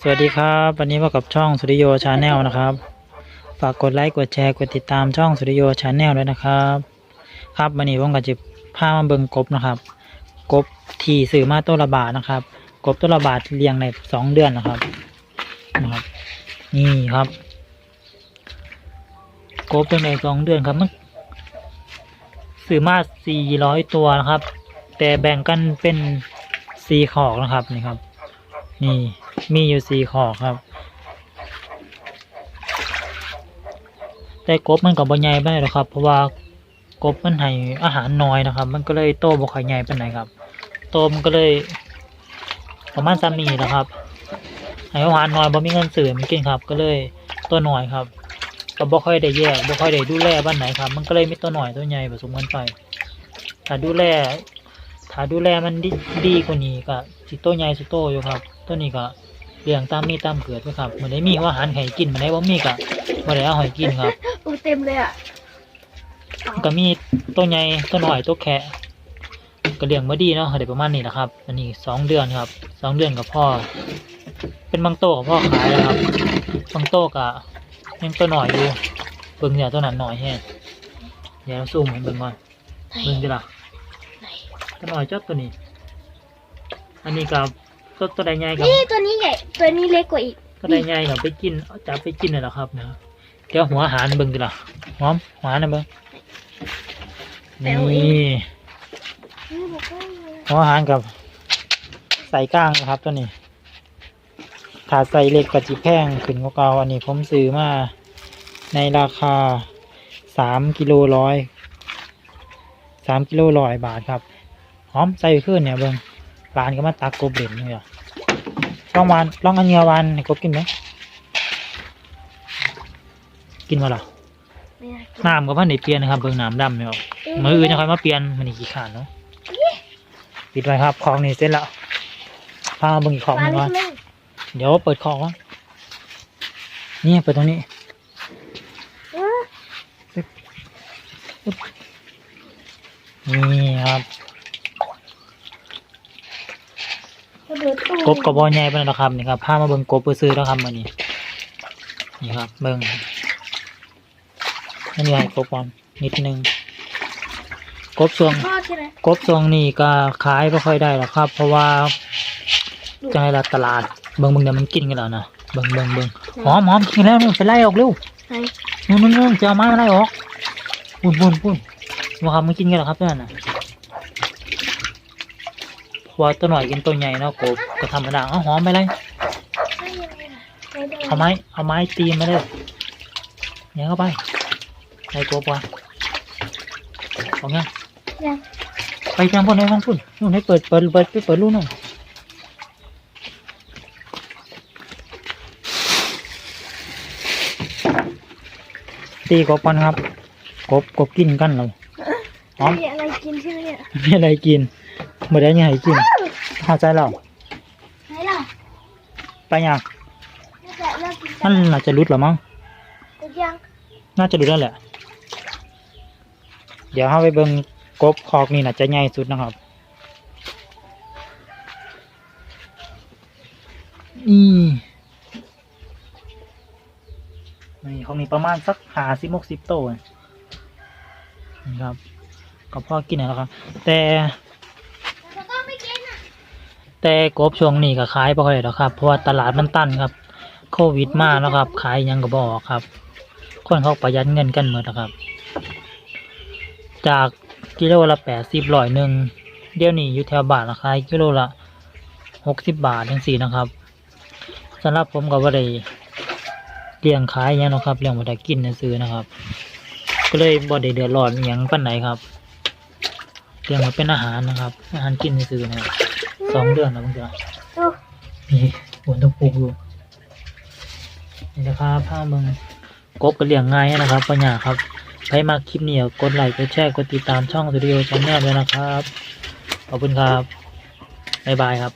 สวัสดีครับวันนี้มากับช่องสุริโยชาแนลนะครับ ฝากกดไลค์กดแชร์กดติดตามช่องสุริโยชาแนลด้วยนะครับ ครับวันนี้ผมก็จะพามาเบิงกบนะครับ กบที่ซื้อมาตัวละบาทนะครับ กบตัวละบาทเลี้ยงในสองเดือนนะครับนะครับ นี่ครับกบเป็นในสองเดือนครับมันซื้อมาสี่ร้อยตัวนะครับ แต่แบ่งกันเป็นสี่ขอกนะครับนี่ครับ นี่ มีอยู่สี่ขอกครับ แต่กบมันกับ่ใหญ่ปานใดหรอกครับ เพราะว่ากบมันให้อาหารน้อยนะครับ มันก็เลยโตบ่ค่อยใหญ่ปานใดครับ โตมันก็เลย ประมาณซ้ำนี้นะครับให้อาหารน้อยบ่มีเงินซื้อมันกินครับ ก็เลยตัวน้อยครับก็บ่ค่อยได้แยกบ่ค่อยได้ดูแลบ้านไหนครับ มันก็เลยมีตัวน้อยตัวใหญ่ผสมกันไปถ้าดูแลถ้าดูแลมันดีดีกว่านี้ก็สิโตใหญ่สิโตอยู่ครับ ตัวนี้ก็ เลี้ยงตามมีตามเกิดไว้ครับมันได้มีอาหารให้กินมันได้บ่มีก็บ่ได้เอาให้กินครับอูเต็มเลยอะมันก็มีตัวใหญ่ตัวน้อยตัวแค่ก็เลี้ยงมาดีเนาะได้ประมาณนี้แหละครับ อันนี้สองเดือนครับสองเดือนกับพ่อ เป็นบางโตกับพ่อขายแล้วครับบางโตก็ยังตัวหน่อยอยู่เบิ่งเนี่ยตัวนั้นหน่อยแฮะเดี๋ยวเราซูมให้เบิ่งก่อนเบิ่งดิล่ะไหนตัวหน่อยจัดตัวนี้ อันนี้กับ ตัวตัวใดใหญ่กับ นี่ตัวนี้ใหญ่ ตัวนี้เล็กกว่าอีก ตัวใดใหญ่กับไปกินเอาจับไปกินเลยเหรอครับนะเดี๋ยวหัวอาหารเบิ่งดิล่ะหอมหัวอาหารนะเบิ่งนี่นี่บอกว่าหัวอาหารกับ ใส่ก้างนะครับ ตัวนี้ถ้าใส่เล็กกับจีแพงขึ้นกว่าเก่าอันนี้ผมซื้อมาในราคาสามกิโลร้อยสามกิโลร้อยบาทครับ หอมใส่ขึ้นเนี่ยเบิ้ง ร้านก็มาตักกบเหล่นเนี่ยลองวานลองอันเนียววานให้กบกินไหมกินมาหรอไม่น่ากินน้ำก็พันได้เปลี่ยนนะครับเบิ้งน้ำดำเนี่ยมืออื่นจะค่อยมาเปลี่ยนมันนี่กี่ขานเนาะปิดไว้ครับของนี่เสร็จแล้วพามาเบิ้งอีกของหปลานึงเล็ก่อนกเลยเดี๋ยวเปิดของก่อนนี่เปิดตรงนี้เออนี่ครับ ก ระโดดตู้กบกระบอกใหญ่เป็นนะครับนี่ครับพามาเบิ่งกบไปซื้อแล้วครับมื่อนี้นี่ครับเบิ่งนี่ให้กบก่อนนิดนึงกบช่วงทอดใช่ไหมกบช่วงนี้ก็ขายไม่ค่อยได้หรอกครับ เพราะว่าจะให้ละตลาดเบิ่งเบิ่งเดี๋ยวมันกินกันแล้วนะเบิ่งเบิ่งเบิ่งหอมหอมกินแล้วนู่นไปไล่ออกเร็วไหนนู่นนู่นนู่นจะเอาไม้มาไล่ออกปุ่นปุ่นปุ่นมาครับมันกินกันเหรอครับนั่นน่ะเพราะ ว่าตัวหน่อยกินตัวใหญ่เนาะกบก็ธรรมดาเอาหอมไปเลยไม่ยังไงล่ะไม่ได้เอาไม้เอาไม้ตีมาเลยเนี่ยเข้าไปใส่กบว่ะออกยังยังไปทางพุ่นไปทางพุ่นนู่นให้เปิดเปิดเปิดไปเปิดรูนู่นตีกบกันครับ กบกบกินกันเราหอมมีอะไรกินใช่ไหมเนี่ยมีอะไรกิน เมื่อได้ยังไงกินเข้าใจเราไหนล่ะไปยังน่าจะเลิกกินนั่นน่าจะรุดหรอมั้ง แต่ยังน่าจะรุดแล้วแหละ เดี๋ยวเราไปเบิ่งกบคอกนี่น่าจะใหญ่สุดนะครับนี่นี่เขามีประมาณสักหาสิบหกสิบโตวนี่ครับ ก็พอกินแล้วครับ แต่แต่ก็ไม่กินอะ แต่กบช่วงนี้ก็ขายบ่ค่อยได้หรอกครับ เพราะว่าตลาดมันตันครับ โควิดมาแล้วครับขายยังก็บออกครับ คนเขาประหยัดเงินกันหมดนะครับ จากกิโลละแปดสิบร้อยหนึ่งเดี๋ยวนี้อยู่แถวบานราคากิโลละหกสิบบาททั้งสี่นะครับสำหรับผมก็บ่ได้เลี้ยงขายยังหรอกครับเลี้ยงบ่ได้กินซื้อนะครับ ก็เลยบ่ได้เดือดร้อนอหยังปานไหนครับเลี้ยงมาเป็นอาหารนะครับ อาหารกินซื้อนะครับ สองเดือนแล้วบางทีดูนี่ฝนตกปลูกอยู่นี่นะครับผ้าเมืองกบก็เลี้ยงง่ายนะครับปัญญากครับใครมาคลิปนี้ก็กดไลค์กดแชร์กดติดตามช่องสตูดิโอชาแนลด้วยนะครับ ขอบคุณครับ บ๊ายบายครับ